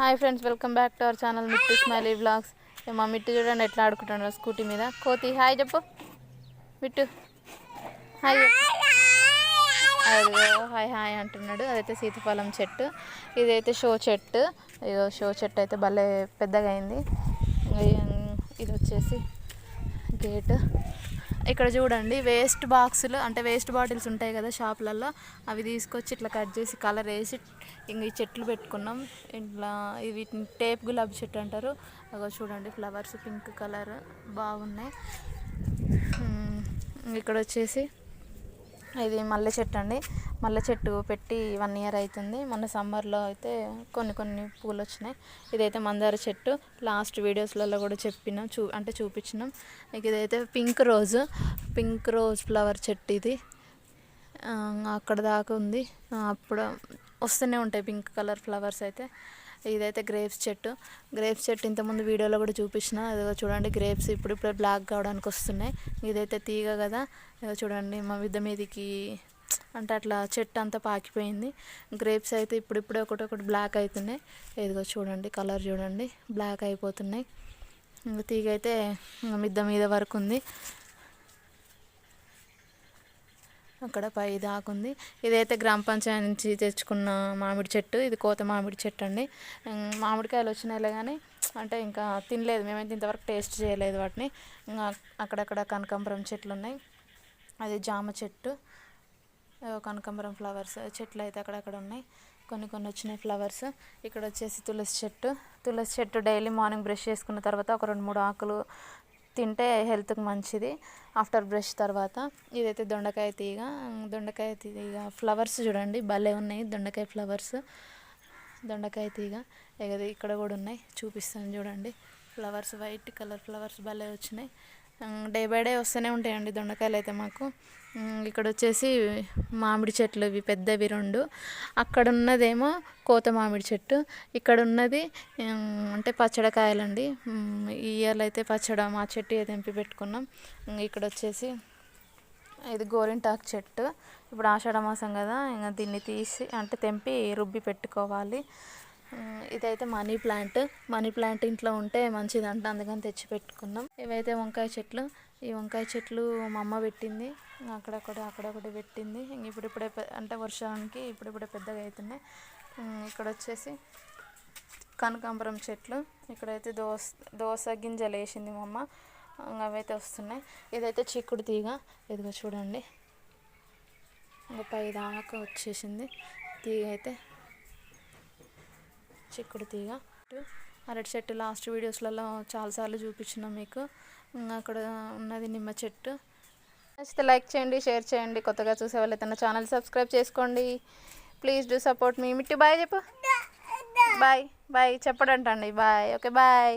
Hi friends welcome back to our channel Mittu smiley blogs మా మిట్టు చూడండి ఎట్లా ఆడుకుంటున్నారు స్కూటీ మీద. కోతి హాయ్ చెప్పు. మిట్టు. హాయ్ అదిగో హాయ్ హాయ్ అంటున్నాడు. అదైతే సీతాఫలం చెట్టు. ఇదైతే షో చెట్టు. ఇదో షో చెట్టు అయితే భలే పెద్దగా అయింది. ఇది వచ్చేసి గేట్ ఇక్కడ చూడండి వేస్ట్ బాక్సులు అంటే వేస్ట్ బాటిల్స్ ఉంటాయి కదా షాపులలో అవి తీసుకొచ్చి ఇట్లా కట్ చేసి కలర్ వేసి ఇంక ఈ చెట్లు పెట్టుకున్నాం. ఇట్లా ఇవి వీటిని టేప్ గులాబీ చెట్టు అంటారు. అగో చూడండి ఫ్లవర్స్ పింక్ కలర్ బాగున్నాయి. ఇక్కడ వచ్చేసి ఇది మల్లె చెట్టు అండి. మల్లె చెట్టు పెట్టి వన్ ఇయర్ అవుతుంది మొన్న సమ్మర్లో అయితే కొన్ని కొన్ని పూలు వచ్చినాయి ఇదైతే మందార చెట్టు. లాస్ట్ వీడియోస్లలో కూడా చెప్పినాం చూ అంటే చూపించినాం. ఇక ఇదైతే pink rose pink rose flower చెట్టు ఇది. అక్కడ దాకా ఉంది. అప్పుడు వస్తూనే ఉంటాయి పింక్ కలర్ ఫ్లవర్స్ అయితే. ఇదైతే గ్రేప్స్ చెట్టు. గ్రేప్స్ చెట్టు ఇంతకుముందు వీడియోలో కూడా చూపించిన. ఇదిగో చూడండి గ్రేప్స్ ఇప్పుడు ఇప్పుడే బ్లాక్ కావడానికి వస్తున్నాయి. ఇదైతే తీగ కదా. ఇదిగో చూడండి మా విద్ద మీదికి అంటే అట్లా చెట్టు అంతా పాకిపోయింది. గ్రేప్స్ అయితే ఇప్పుడిప్పుడే ఒకటి ఒకటి బ్లాక్ అవుతున్నాయి ఇదిగో చూడండి కలర్ చూడండి. బ్లాక్ అయిపోతున్నాయి. ఇంకా తీగ అయితే మిద్ద మీద వరకు ఉంది. అక్కడ పై దాకుంది ఇదైతే గ్రామ పంచాయతీ నుంచి తెచ్చుకున్న మామిడి చెట్టు. ఇది కోత మామిడి చెట్టు అండి. మామిడికాయలు వచ్చినాయిలే కానీ అంటే ఇంకా తినలేదు. మేమైతే ఇంతవరకు టేస్ట్ చేయలేదు వాటిని. ఇంకా అక్కడక్కడ కనకాంబరం చెట్లు ఉన్నాయి. అది జామ చెట్టు. కనకాంబరం ఫ్లవర్స్ చెట్లు అయితే అక్కడక్కడ ఉన్నాయి. కొన్ని కొన్ని వచ్చినాయి ఫ్లవర్స్. ఇక్కడ వచ్చేసి తులసి చెట్టు. తులసి చెట్టు డైలీ మార్నింగ్ బ్రష్ చేసుకున్న తర్వాత ఒక రెండు మూడు ఆకులు తింటే హెల్త్కి మంచిది. ఆఫ్టర్ బ్రష్ తర్వాత ఇదైతే దొండకాయ తీగ. దొండకాయ తీగ ఫ్లవర్స్ చూడండి భలే ఉన్నాయి దొండకాయ ఫ్లవర్స్. దొండకాయ తీగ. ఇగ ఇక్కడ కూడా ఉన్నాయి. చూపిస్తాను చూడండి. ఫ్లవర్స్ వైట్ కలర్ ఫ్లవర్స్ భలే వచ్చినాయి. డే బై డే వస్తూనే ఉంటాయండి దొండకాయలు అయితే మాకు. ఇక్కడ వచ్చేసి మామిడి చెట్లు ఇవి పెద్దవి రెండు. అక్కడ ఉన్నదేమో కోత మామిడి చెట్టు. ఇక్కడ ఉన్నది అంటే పచ్చడికాయలండి. ఇయ్యాలైతే అయితే పచ్చడి మా చెట్టు తెంపి పెట్టుకున్నాం. ఇక్కడ వచ్చేసి ఇది గోరింటాకు చెట్టు. ఇప్పుడు ఆషాఢ మాసం కదా ఇంకా దీన్ని తీసి అంటే తెంపి రుబ్బి పెట్టుకోవాలి. ఇదైతే మనీ ప్లాంట్. మనీ ప్లాంట్ ఇంట్లో ఉంటే మంచిదంట అందుకని తెచ్చి పెట్టుకున్నాం ఇవైతే వంకాయ చెట్లు. ఈ వంకాయ చెట్లు మా అమ్మ పెట్టింది. అక్కడక్కడ అక్కడొకటి పెట్టింది. ఇప్పుడిప్పుడే అంటే వర్షానికి ఇప్పుడిప్పుడే పెద్దగా అవుతున్నాయి ఇక్కడ వచ్చేసి కనకాంబరం చెట్లు. ఇక్కడైతే దోస దోస గింజలు వేసింది మా అమ్మ. ఇంకా అవైతే వస్తున్నాయి. ఇదైతే చిక్కుడు తీగ. ఇదిగో చూడండి. ఇంకా పై దాకా వచ్చేసింది. తీగ అయితే చిక్కుడు తీగ. అరటి చెట్టు లాస్ట్ వీడియోస్లలో చాలాసార్లు చూపించినాం మీకు. ఇంకా అక్కడ ఉన్నది నిమ్మ చెట్టు. నచ్చితే లైక్ చేయండి షేర్ చేయండి. కొత్తగా చూసే వాళ్ళైతే నా ఛానల్ సబ్స్క్రైబ్ చేసుకోండి. Please do support me. Mitti bye చెప్పు. Bye bye చెప్పడంటండి. Bye okay bye.